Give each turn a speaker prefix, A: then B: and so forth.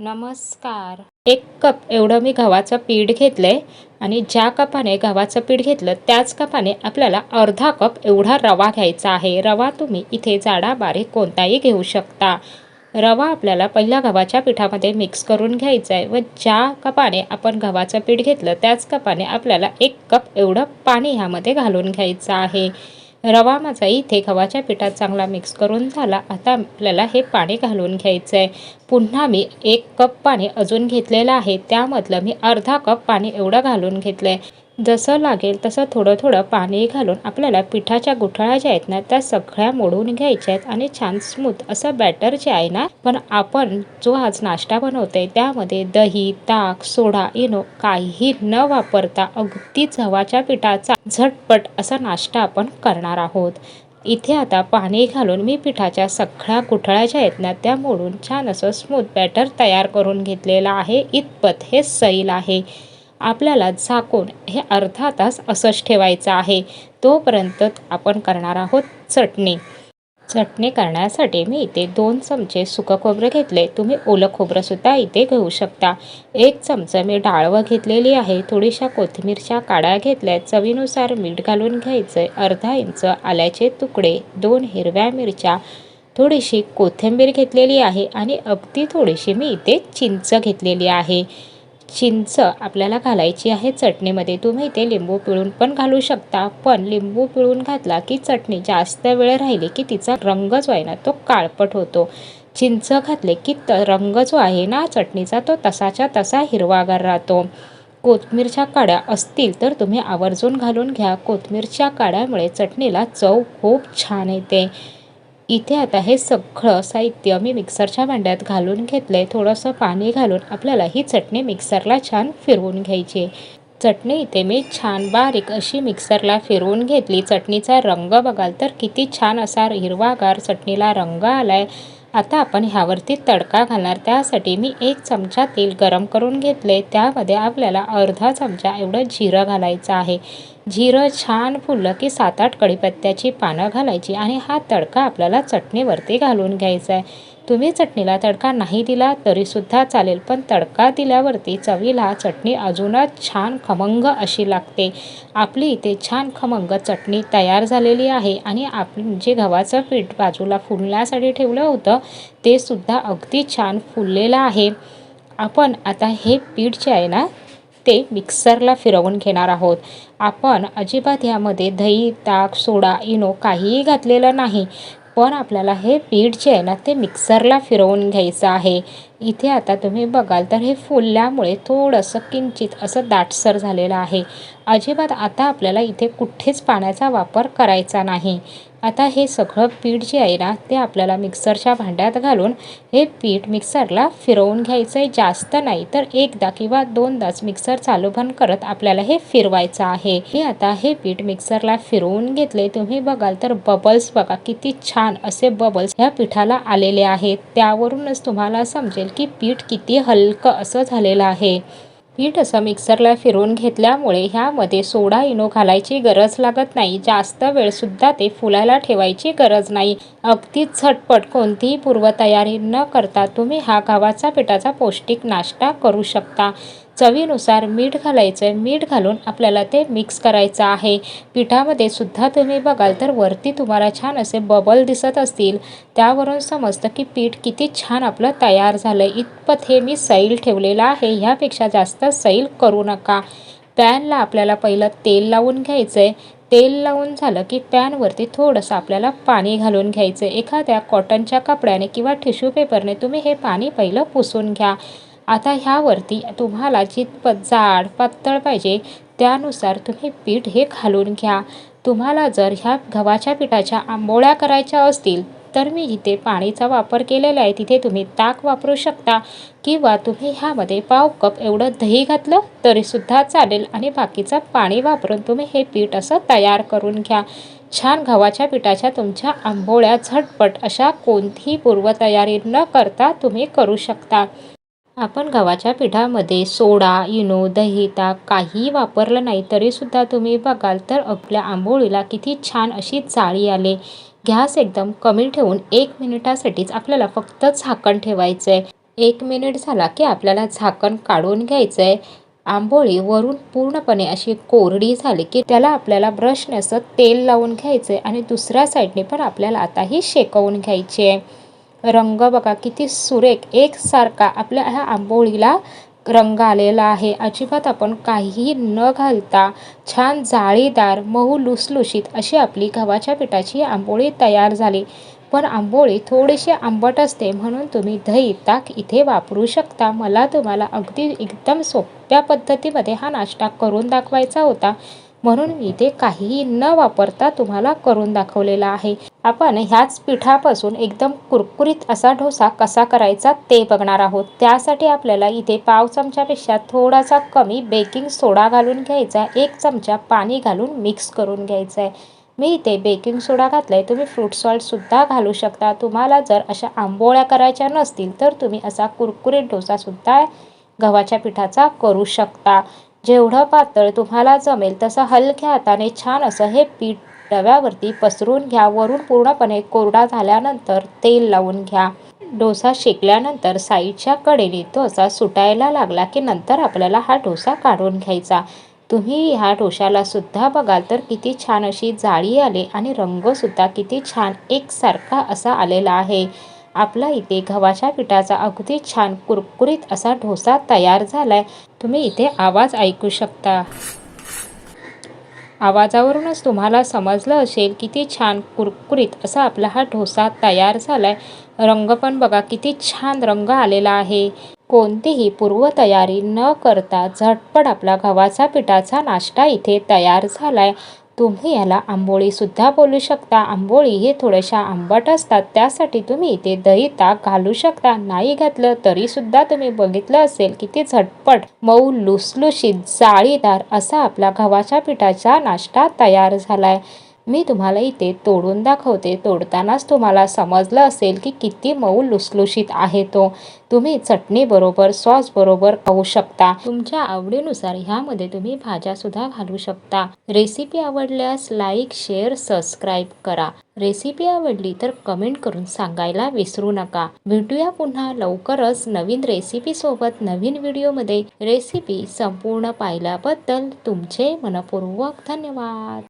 A: नमस्कार. एक कप एवढं मी गव्हाचं पीठ घेतलं आहे आणि ज्या कपाने गव्हाचं पीठ घेतलं त्याच कपाने आपल्याला अर्धा कप एवढा रवा घ्यायचा आहे. रवा तुम्ही इथे जाडा बारीक कोणताही घेऊ शकता. रवा आपल्याला पहिल्या गव्हाच्या पिठामध्ये मिक्स करून घ्यायचा आहे व ज्या कपाने आपण गव्हाचं पीठ घेतलं त्याच कपाने आपल्याला एक कप एवढं पाणी ह्यामध्ये घालून घ्यायचं आहे. रवा माझा इथे गव्हाच्या पिठात चांगला मिक्स करून झाला. आता आपल्याला हे पाणी घालून घ्यायचं आहे पुन्हा मी एक कप पाणी अजून घेतलेलं आहे. त्यामधलं मी अर्धा कप पाणी एवढं घालून घेतलं आहे जसं लागेल तसं थोडं थोडं पाणी घालून आपल्याला पिठाच्या गुठळ्या ज्या आहेत ना त्या सगळ्या मोडून घ्यायच्या आहेत आणि छान स्मूथ असं बॅटर जे आहे ना पण आपण जो आज नाश्ता बनवतोय त्यामध्ये दही ताक सोडा इनो काहीही न वापरता अगदी गव्हाच्या पिठाचा झटपट असा नाश्ता आपण करणार आहोत. इथे आता पाणी घालून मी पिठाच्या सगळ्या गुठळ्या ज्या आहेत ना त्या मोडून छान असं स्मूथ बॅटर तयार करून घेतलेलं आहे. इतपत हे सैल आहे. आपल्याला झाकून हे अर्धा तास असंच ठेवायचं आहे. तोपर्यंत आपण करणार आहोत चटणी. चटणी करण्यासाठी मी इथे दोन चमचे सुकं खोबरं घेतले. तुम्ही ओलं खोबरंसुद्धा इथे घेऊ शकता. एक चमचा मी डाळवं घेतलेली आहे. थोडीशा कोथिंबीरच्या काड्या घेतल्या. चवीनुसार मीठ घालून घ्यायचं आहे अर्धा इंच आल्याचे तुकडे. दोन हिरव्या मिरच्या. थोडीशी कोथिंबीर घेतलेली आहे आणि अगदी थोडीशी मी इथे चिंच घेतलेली आहे. चिंच आपल्याला घालायची आहे चटणीमध्ये. तुम्ही इथे लिंबू पिळून पण घालू शकता पण लिंबू पिळून घातला की चटणी जास्त वेळ राहिली की तिचा रंग जो आहे ना तो काळपट होतो. चिंच घातले की त रंग जो आहे ना चटणीचा तो तसाच्या तसा हिरवागार राहतो. कोथमीरच्या काड्या असतील तर तुम्ही आवर्जून घालून घ्या. कोथमीरच्या काड्यामुळे चटणीला चव खूप छान येते. इथे आता हे सगळं साहित्य मी मिक्सरच्या भांड्यात घालून घेतलं आहे थोडंसं पाणी घालून आपल्याला ही चटणी मिक्सरला छान फिरवून घ्यायची. चटणी इथे मी छान बारीक अशी मिक्सरला फिरवून घेतली. चटणीचा रंग बघाल तर किती छान असा हिरवागार चटणीला रंग आला आहे आता आपण ह्यावरती तडका घालणार. त्यासाठी मी एक चमचा तेल गरम करून घेतले त्यामध्ये आपल्याला अर्धा चमचा एवढं जिरं घालायचं आहे. जिरं छान फुललं की सात आठ कढीपत्त्याची पानं घालायची आणि हा तडका आपल्याला चटणीवरती घालून घ्यायचा आहे. तुम्ही चटणीला तडका नाही दिला तरीसुद्धा चालेल पण तडका दिल्यावरती चवीला चटणी अजूनच छान खमंग अशी लागते. आपली इथे छान खमंग चटणी तयार झालेली आहे आणि आपण जे गव्हाचं पीठ बाजूला फुलण्यासाठी ठेवलं होतं ते सुद्धा अगदी छान फुललेलं आहे. आपण आता हे पीठ जे आहे ना ते मिक्सरला फिरवून घेणार आहोत. आपण अजिबात यामध्ये दही ताक सोडा इनो काहीही घातलेलं नाही. पण आपल्याला हे पीठ जे आहे ना ते मिक्सरला फिरवून घ्यायचं आहे. इथे आता तुम्ही बघाल तर हे फुलल्यामुळे थोडंसं किंचित असं दाटसर झालेलं आहे. अजिबात आता आपल्याला इथे कुठेच पाण्याचा वापर करायचा नाही. आता हे सगळं पीठ जे आहे ना ते आपल्याला मिक्सरच्या भांड्यात घालून हे पीठ मिक्सरला फिरवून घ्यायचं आहे जास्त नाही तर एकदा किंवा दोनदाच मिक्सर चालू बंद करत आपल्याला हे फिरवायचं आहे. हे आता हे पीठ मिक्सरला फिरवून घेतले तुम्ही बघाल तर बबल्स बघा किती छान असे बबल्स ह्या पिठाला आलेले आहेत. त्यावरूनच तुम्हाला समजेल की पीठ किती हलकं असं झालेलं आहे. पीठ असं मिक्सरला फिरवून घेतल्यामुळे ह्यामध्ये सोडा इनो घालायची गरज लागत नाही. जास्त वेळसुद्धा ते फुलायला ठेवायची गरज नाही. अगदीच झटपट कोणतीही पूर्वतयारी न करता तुम्ही हा गव्हाचा पिठाचा पौष्टिक नाश्ता करू शकता. चवीनुसार मीठ घालायचं आहे. मीठ घालून आपल्याला ते मिक्स करायचं आहे. पिठामध्ये सुद्धा तुम्ही बघाल तर वरती तुम्हाला छान असे बबल दिसत असतील. त्यावरून समजतं की पीठ किती छान आपलं तयार झालं. आहे इतपत हे मी सैल ठेवलेलं आहे. ह्यापेक्षा जास्त सैल करू नका. पॅनला आपल्याला पहिलं तेल लावून घ्यायचं आहे तेल लावून झालं की पॅनवरती थोडंसं आपल्याला पाणी घालून घ्यायचं आहे एखाद्या कॉटनच्या कपड्याने किंवा टिश्यू पेपरने तुम्ही हे पाणी पहिलं पुसून घ्या. आता ह्यावरती तुम्हाला जितपत जाड पातळ पाहिजे त्यानुसार तुम्ही पीठ हे घालून घ्या. तुम्हाला जर ह्या गव्हाच्या पिठाच्या आंबोळ्या करायच्या असतील तर मी इथे पाणीचा वापर केलेला आहे. तिथे तुम्ही ताक वापरू शकता किंवा तुम्ही ह्यामध्ये पाव कप एवढं दही घातलं तरीसुद्धा चालेल आणि बाकीचं पाणी वापरून तुम्ही हे पीठ असं तयार करून घ्या. छान गव्हाच्या पिठाच्या तुमच्या आंबोळ्या झटपट अशा कोणतीही पूर्वतयारी न करता तुम्ही करू शकता. आपण गव्हाच्या पिठामध्ये सोडा इनो दही ताक काहीही वापरलं नाही तरीसुद्धा तुम्ही बघाल तर आपल्या आंबोळीला किती छान अशी जाळी आले. गॅस एकदम कमी ठेवून एक मिनिटासाठीच आपल्याला फक्त झाकण ठेवायचं आहे एक मिनिट झाला की आपल्याला झाकण काढून घ्यायचं आहे आंबोळी वरून पूर्णपणे अशी कोरडी झाली की त्याला आपल्याला ब्रशने असं तेल लावून घ्यायचं आहे आणि दुसऱ्या साईडने पण आपल्याला आता ही शेकवून घ्यायची आहे रंग बघा किती सुरेख. एकसारखा आपल्या ह्या आंबोळीला रंग आलेला आहे. अजिबात आपण काहीही न घालता छान जाळीदार मऊ लुसलुशीत अशी आपली गव्हाच्या पिठाची आंबोळी तयार झाली. पण आंबोळी थोडीशी आंबट असते म्हणून तुम्ही दही ताक इथे वापरू शकता. मला तुम्हाला अगदी एकदम सोप्या पद्धतीमध्ये हा नाश्ता करून दाखवायचा होता. म्हणून मी इथे काहीही न वापरता तुम्हाला करून दाखवलेला आहे. आपण ह्याच पिठापासून एकदम कुरकुरीत असा डोसा कसा करायचा ते बघणार आहोत. त्यासाठी आपल्याला इथे पाव चमच्यापेक्षा थोडासा कमी बेकिंग सोडा घालून घ्यायचा एक चमचा पाणी घालून मिक्स करून घ्यायचा आहे. मी इथे बेकिंग सोडा घातला आहे तुम्ही फ्रूट सॉल्टसुद्धा घालू शकता. तुम्हाला जर अशा आंबोळ्या करायच्या नसतील तर तुम्ही असा कुरकुरीत डोसासुद्धा गव्हाच्या पिठाचा करू शकता. जेवढं पातळ तुम्हाला जमेल तसं हलक्या हाताने छान असं हे पीठ डव्यावरती पसरून घ्या. वरून पूर्णपणे कोरडा झाल्यानंतर तेल लावून घ्या. डोसा शेकल्यानंतर साईडच्या कडेने तो असा सुटायला लागला की नंतर आपल्याला हा डोसा काढून घ्यायचा. तुम्ही ह्या डोशाला सुद्धा बघाल तर किती छान अशी जाळी आली आणि रंगसुद्धा किती छान एकसारखा असा आलेला आहे. आपला इथे गव्हाच्या पिठाचा अगदी छान कुरकुरीत असा ढोसा तयार झालाय. तुम्ही इथे आवाज ऐकू शकता. आवाजावरूनच तुम्हाला समजलं असेल किती छान कुरकुरीत असा आपला हा ढोसा तयार झालाय. रंग पण बघा किती छान रंग आलेला आहे. कोणतीही पूर्वतयारी न करता झटपट आपला गव्हाचा पिठाचा नाश्ता इथे तयार झालाय. तुम्ही याला आंबोळीसुद्धा बोलू शकता. आंबोळी हे थोड्याशा आंबट असतात. त्यासाठी तुम्ही इथे दही ताक घालू शकता. नाही घातलं तरीसुद्धा तुम्ही बघितलं असेल की ते झटपट मऊ लुसलुशीत जाळीदार असा आपला गव्हाच्या पिठाचा नाश्ता तयार झालाय. मी तुम्हाला इथे तोडून दाखवते. तोडतानाच तुम्हाला समजलं असेल की किती मऊ लुसलुशीत आहे तो. तुम्ही चटणीबरोबर सॉसबरोबर खाऊ शकता. तुमच्या आवडीनुसार ह्यामध्ये तुम्ही भाज्यासुद्धा घालू शकता. रेसिपी आवडल्यास लाईक शेअर सबस्क्राईब करा. रेसिपी आवडली तर कमेंट करून सांगायला विसरू नका. भेटूया पुन्हा लवकरच नवीन रेसिपीसोबत नवीन व्हिडिओमध्ये. रेसिपी संपूर्ण पाहिल्याबद्दल तुमचे मनपूर्वक धन्यवाद.